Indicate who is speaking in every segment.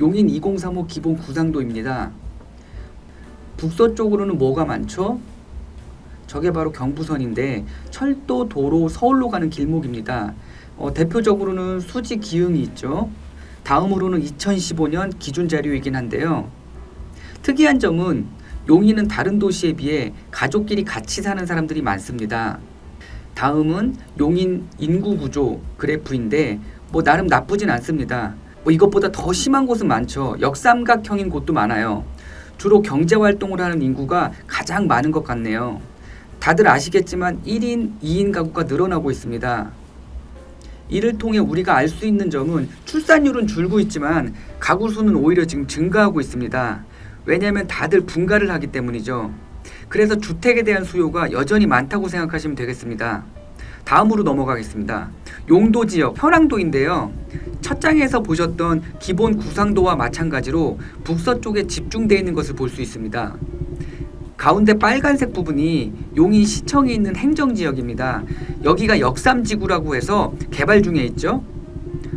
Speaker 1: 용인 2035 기본 구상도입니다. 북서쪽으로는 뭐가 많죠? 저게 바로 경부선인데 철도, 도로, 서울로 가는 길목입니다. 어, 대표적으로는 수지 기흥이 있죠. 다음으로는 2015년 기준 자료이긴 한데요. 특이한 점은 용인은 다른 도시에 비해 가족끼리 같이 사는 사람들이 많습니다. 다음은 용인 인구 구조 그래프인데 뭐 나름 나쁘진 않습니다. 뭐 이것보다 더 심한 곳은 많죠. 역삼각형인 곳도 많아요. 주로 경제 활동을 하는 인구가 가장 많은 것 같네요. 다들 아시겠지만 1인, 2인 가구가 늘어나고 있습니다. 이를 통해 우리가 알 수 있는 점은 출산율은 줄고 있지만 가구 수는 오히려 지금 증가하고 있습니다. 왜냐하면 다들 분가를 하기 때문이죠. 그래서 주택에 대한 수요가 여전히 많다고 생각하시면 되겠습니다. 다음으로 넘어가겠습니다. 용도 지역 현황도인데요. 첫 장에서 보셨던 기본 구상도와 마찬가지로 북서쪽에 집중되어 있는 것을 볼 수 있습니다. 가운데 빨간색 부분이 용인 시청에 있는 행정지역입니다. 여기가 역삼지구라고 해서 개발 중에 있죠.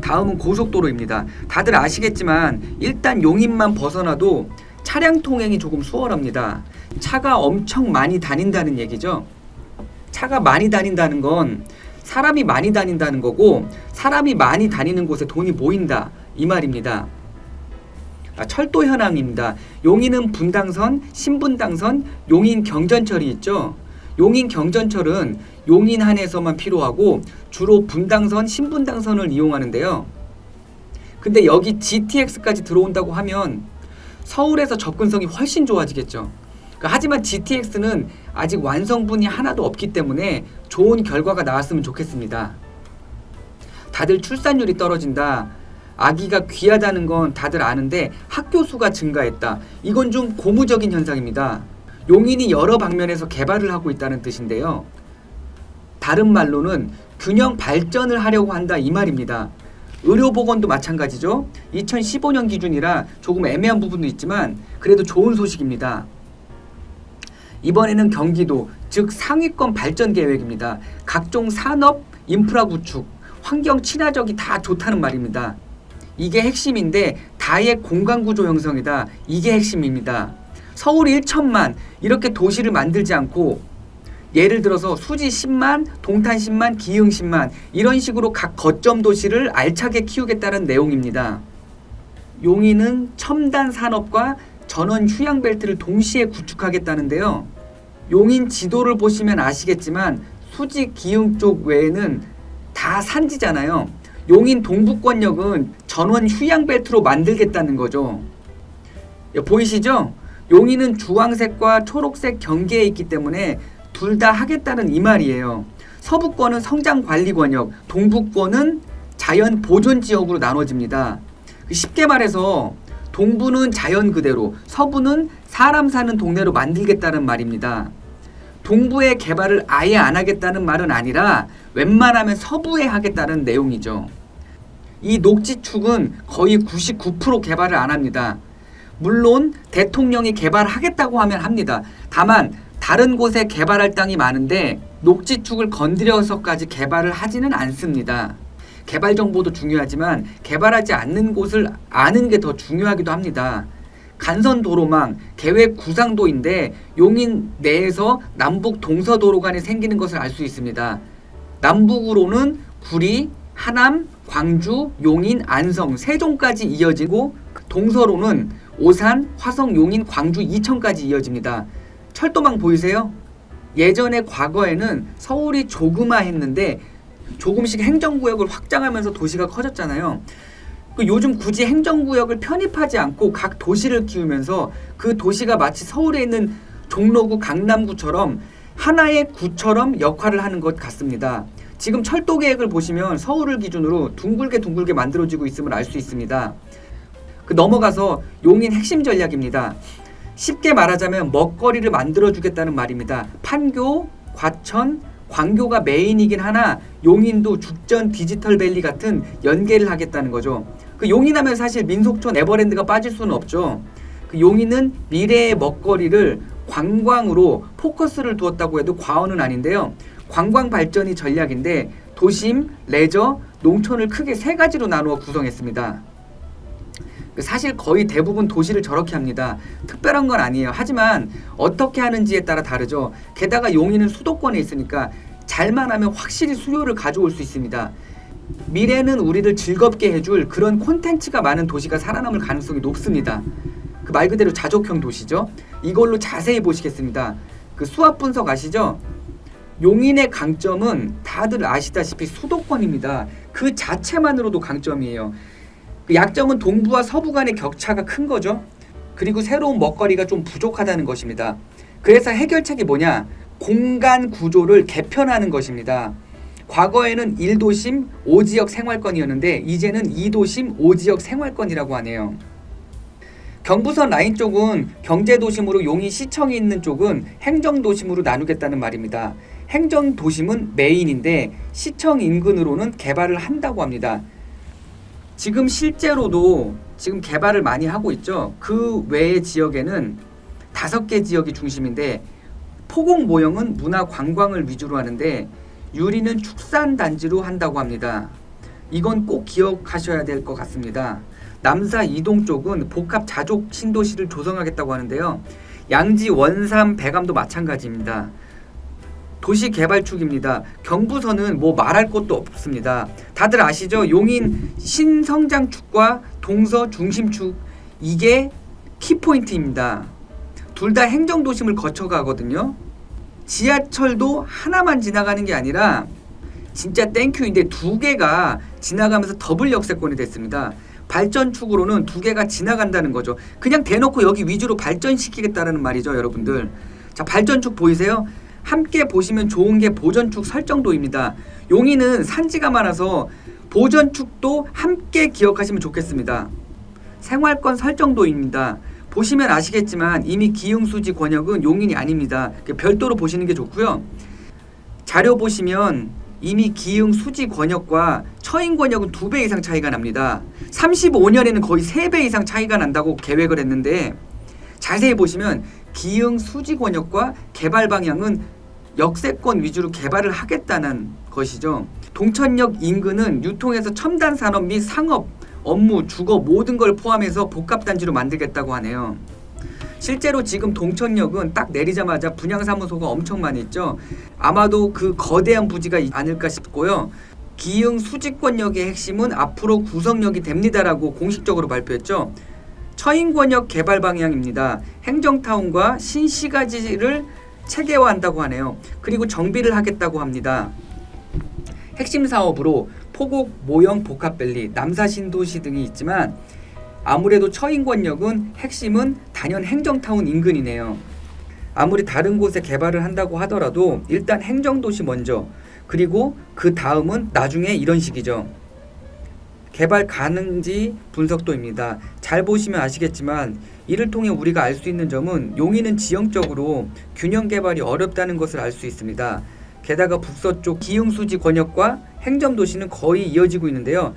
Speaker 1: 다음은 고속도로입니다. 다들 아시겠지만 일단 용인만 벗어나도 차량 통행이 조금 수월합니다. 차가 엄청 많이 다닌다는 얘기죠. 차가 많이 다닌다는 건 사람이 많이 다닌다는 거고 사람이 많이 다니는 곳에 돈이 모인다 이 말입니다. 아, 철도 현황입니다. 용인은 분당선, 신분당선, 용인 경전철이 있죠. 용인 경전철은 용인 한에서만 필요하고 주로 분당선, 신분당선을 이용하는데요. 근데 여기 GTX까지 들어온다고 하면 서울에서 접근성이 훨씬 좋아지겠죠. 그러니까 하지만 GTX는 아직 완성분이 하나도 없기 때문에 좋은 결과가 나왔으면 좋겠습니다. 다들 출산율이 떨어진다. 아기가 귀하다는 건 다들 아는데 학교 수가 증가했다. 이건 좀 고무적인 현상입니다. 용인이 여러 방면에서 개발을 하고 있다는 뜻인데요. 다른 말로는 균형 발전을 하려고 한다 이 말입니다. 의료보건도 마찬가지죠. 2015년 기준이라 조금 애매한 부분도 있지만 그래도 좋은 소식입니다. 이번에는 경기도 즉 상위권 발전 계획입니다. 각종 산업, 인프라 구축, 환경 친화적이 다 좋다는 말입니다. 이게 핵심인데 다의 공간 구조 형성이다. 이게 핵심입니다. 서울 1천만 이렇게 도시를 만들지 않고 예를 들어서 수지 10만, 동탄 10만, 기흥 10만 이런 식으로 각 거점 도시를 알차게 키우겠다는 내용입니다. 용인은 첨단 산업과 전원 휴양 벨트를 동시에 구축하겠다는데요. 용인 지도를 보시면 아시겠지만 수지 기흥 쪽 외에는 다 산지잖아요. 용인 동북권역은 전원 휴양 벨트로 만들겠다는 거죠. 예, 보이시죠? 용인은 주황색과 초록색 경계에 있기 때문에 둘 다 하겠다는 이 말이에요. 서부권은 성장 관리 권역, 동북권은 자연 보존 지역으로 나눠집니다. 쉽게 말해서 동부는 자연 그대로, 서부는 사람 사는 동네로 만들겠다는 말입니다. 동부의 개발을 아예 안 하겠다는 말은 아니라 웬만하면 서부에 하겠다는 내용이죠. 이 녹지축은 거의 99% 개발을 안 합니다. 물론 대통령이 개발하겠다고 하면 합니다. 다만 다른 곳에 개발할 땅이 많은데 녹지축을 건드려서까지 개발을 하지는 않습니다. 개발 정보도 중요하지만 개발하지 않는 곳을 아는 게 더 중요하기도 합니다. 간선 도로망 계획 구상도인데 용인 내에서 남북 동서 도로 간에 생기는 것을 알 수 있습니다. 남북으로는 구리, 하남, 광주, 용인, 안성, 세종까지 이어지고 동서로는 오산, 화성, 용인, 광주, 이천까지 이어집니다. 철도망 보이세요? 예전에 과거에는 서울이 조그마했는데 조금씩 행정구역을 확장하면서 도시가 커졌잖아요. 그 요즘 굳이 행정구역을 편입하지 않고 각 도시를 키우면서 그 도시가 마치 서울에 있는 종로구, 강남구처럼 하나의 구처럼 역할을 하는 것 같습니다. 지금 철도 계획을 보시면 서울을 기준으로 둥글게 둥글게 만들어지고 있음을 알 수 있습니다. 그 넘어가서 용인 핵심 전략입니다. 쉽게 말하자면 먹거리를 만들어주겠다는 말입니다. 판교, 과천, 광교가 메인이긴 하나 용인도 죽전 디지털밸리 같은 연계를 하겠다는 거죠. 그 용인하면 사실 민속촌 에버랜드가 빠질 수는 없죠. 그 용인은 미래의 먹거리를 관광으로 포커스를 두었다고 해도 과언은 아닌데요. 관광 발전이 전략인데 도심, 레저, 농촌을 크게 세 가지로 나누어 구성했습니다. 사실 거의 대부분 도시를 저렇게 합니다. 특별한 건 아니에요. 하지만 어떻게 하는지에 따라 다르죠. 게다가 용인은 수도권에 있으니까 잘만 하면 확실히 수요를 가져올 수 있습니다. 미래는 우리를 즐겁게 해줄 그런 콘텐츠가 많은 도시가 살아남을 가능성이 높습니다. 그 말 그대로 자족형 도시죠. 이걸로 자세히 보시겠습니다. 그 수압 분석 아시죠? 용인의 강점은 다들 아시다시피 수도권입니다. 그 자체만으로도 강점이에요. 그 약점은 동부와 서부 간의 격차가 큰 거죠. 그리고 새로운 먹거리가 좀 부족하다는 것입니다. 그래서 해결책이 뭐냐? 공간 구조를 개편하는 것입니다. 과거에는 1도심 5지역 생활권이었는데 이제는 2도심 5지역 생활권이라고 하네요. 경부선 라인 쪽은 경제도심으로 용인 시청이 있는 쪽은 행정도심으로 나누겠다는 말입니다. 행정도심은 메인인데 시청 인근으로는 개발을 한다고 합니다. 지금 실제로도 지금 개발을 많이 하고 있죠. 그 외의 지역에는 다섯 개 지역이 중심인데 포공 모형은 문화 관광을 위주로 하는데 유리는 축산 단지로 한다고 합니다. 이건 꼭 기억하셔야 될 것 같습니다. 남사 이동 쪽은 복합 자족 신도시를 조성하겠다고 하는데요. 양지 원삼 배감도 마찬가지입니다. 도시 개발축입니다. 경부선은 뭐 말할 것도 없습니다. 다들 아시죠? 용인 신성장축과 동서 중심축 이게 키포인트입니다. 둘 다 행정도심을 거쳐가거든요. 지하철도 하나만 지나가는 게 아니라 진짜 땡큐인데 두 개가 지나가면서 더블 역세권이 됐습니다. 발전축으로는 두 개가 지나간다는 거죠. 그냥 대놓고 여기 위주로 발전시키겠다라는 말이죠, 여러분들. 자, 발전축 보이세요? 함께 보시면 좋은 게 보전축 설정도입니다. 용인은 산지가 많아서 보전축도 함께 기억하시면 좋겠습니다. 생활권 설정도입니다. 보시면 아시겠지만 이미 기흥수지 권역은 용인이 아닙니다. 그 별도로 보시는 게 좋고요. 자료 보시면 이미 기흥 수지 권역과 처인 권역은 두배 이상 차이가 납니다. 35년에는 거의 세배 이상 차이가 난다고 계획을 했는데 자세히 보시면 기흥 수지 권역과 개발 방향은 역세권 위주로 개발을 하겠다는 것이죠. 동천역 인근은 유통에서 첨단 산업 및 상업, 업무, 주거 모든 걸 포함해서 복합 단지로 만들겠다고 하네요. 실제로 지금 동천역은 딱 내리자마자 분양사무소가 엄청 많이 있죠. 아마도 그 거대한 부지가 아닐까 싶고요. 기흥 수지권역의 핵심은 앞으로 구성역이 됩니다라고 공식적으로 발표했죠. 처인권역 개발 방향입니다. 행정타운과 신시가지를 체계화한다고 하네요. 그리고 정비를 하겠다고 합니다. 핵심 사업으로 포곡, 모형, 복합밸리, 남사 신도시 등이 있지만 아무래도 처인권역은 핵심은 단연 행정타운 인근이네요. 아무리 다른 곳에 개발을 한다고 하더라도 일단 행정도시 먼저 그리고 그 다음은 나중에 이런 식이죠. 개발 가능지 분석도입니다. 잘 보시면 아시겠지만 이를 통해 우리가 알 수 있는 점은 용인은 지형적으로 균형 개발이 어렵다는 것을 알 수 있습니다. 게다가 북서쪽 기흥수지 권역과 행정 도시는 거의 이어지고 있는데요.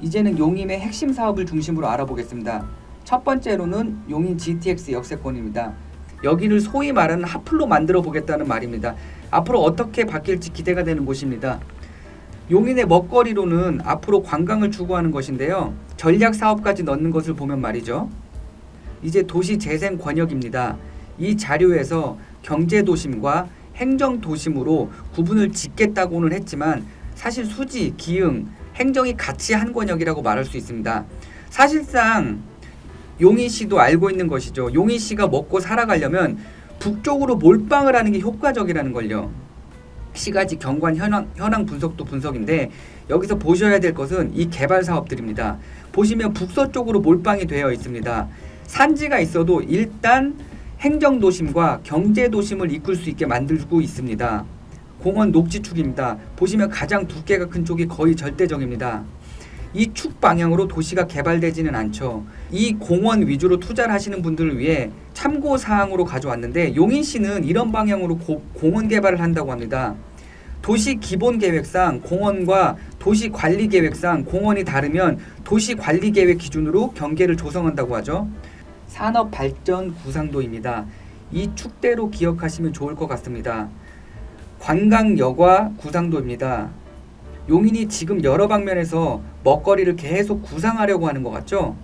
Speaker 1: 이제는 용인의 핵심 사업을 중심으로 알아보겠습니다. 첫 번째로는 용인 GTX 역세권입니다. 여기를 소위 말하는 핫플로 만들어 보겠다는 말입니다. 앞으로 어떻게 바뀔지 기대가 되는 곳입니다. 용인의 먹거리로는 앞으로 관광을 추구하는 것인데요. 전략 사업까지 넣는 것을 보면 말이죠. 이제 도시 재생 권역입니다. 이 자료에서 경제 도심과 행정 도심으로 구분을 짓겠다고는 했지만 사실 수지, 기흥, 행정이 같이 한 권역이라고 말할 수 있습니다. 사실상 용인시도 알고 있는 것이죠. 용인시가 먹고 살아가려면 북쪽으로 몰빵을 하는 게 효과적이라는 걸요. 시가지 경관 현황, 현황 분석도 분석인데 여기서 보셔야 될 것은 이 개발 사업들입니다. 보시면 북서쪽으로 몰빵이 되어 있습니다. 산지가 있어도 일단 행정도심과 경제도심을 이끌 수 있게 만들고 있습니다. 공원 녹지축입니다. 보시면 가장 두께가 큰 쪽이 거의 절대적입니다. 이 축 방향으로 도시가 개발되지는 않죠. 이 공원 위주로 투자를 하시는 분들을 위해 참고 사항으로 가져왔는데 용인 시는 이런 방향으로 고, 공원 개발을 한다고 합니다. 도시 기본 계획상 공원과 도시 관리 계획상 공원이 다르면 도시 관리 계획 기준으로 경계를 조성한다고 하죠. 산업 발전 구상도입니다. 이 축대로 기억하시면 좋을 것 같습니다. 관광 여과 구상도입니다. 용인이 지금 여러 방면에서 먹거리를 계속 구상하려고 하는 것 같죠?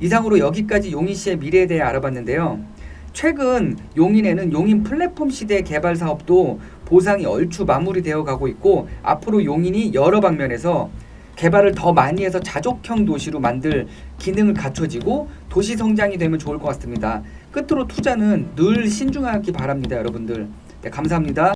Speaker 1: 이상으로 여기까지 용인시의 미래에 대해 알아봤는데요. 최근 용인에는 용인 플랫폼 시대 개발 사업도 보상이 얼추 마무리되어 가고 있고 앞으로 용인이 여러 방면에서 개발을 더 많이 해서 자족형 도시로 만들 기능을 갖춰지고 도시 성장이 되면 좋을 것 같습니다. 끝으로 투자는 늘 신중하기 바랍니다, 여러분들. 네, 감사합니다.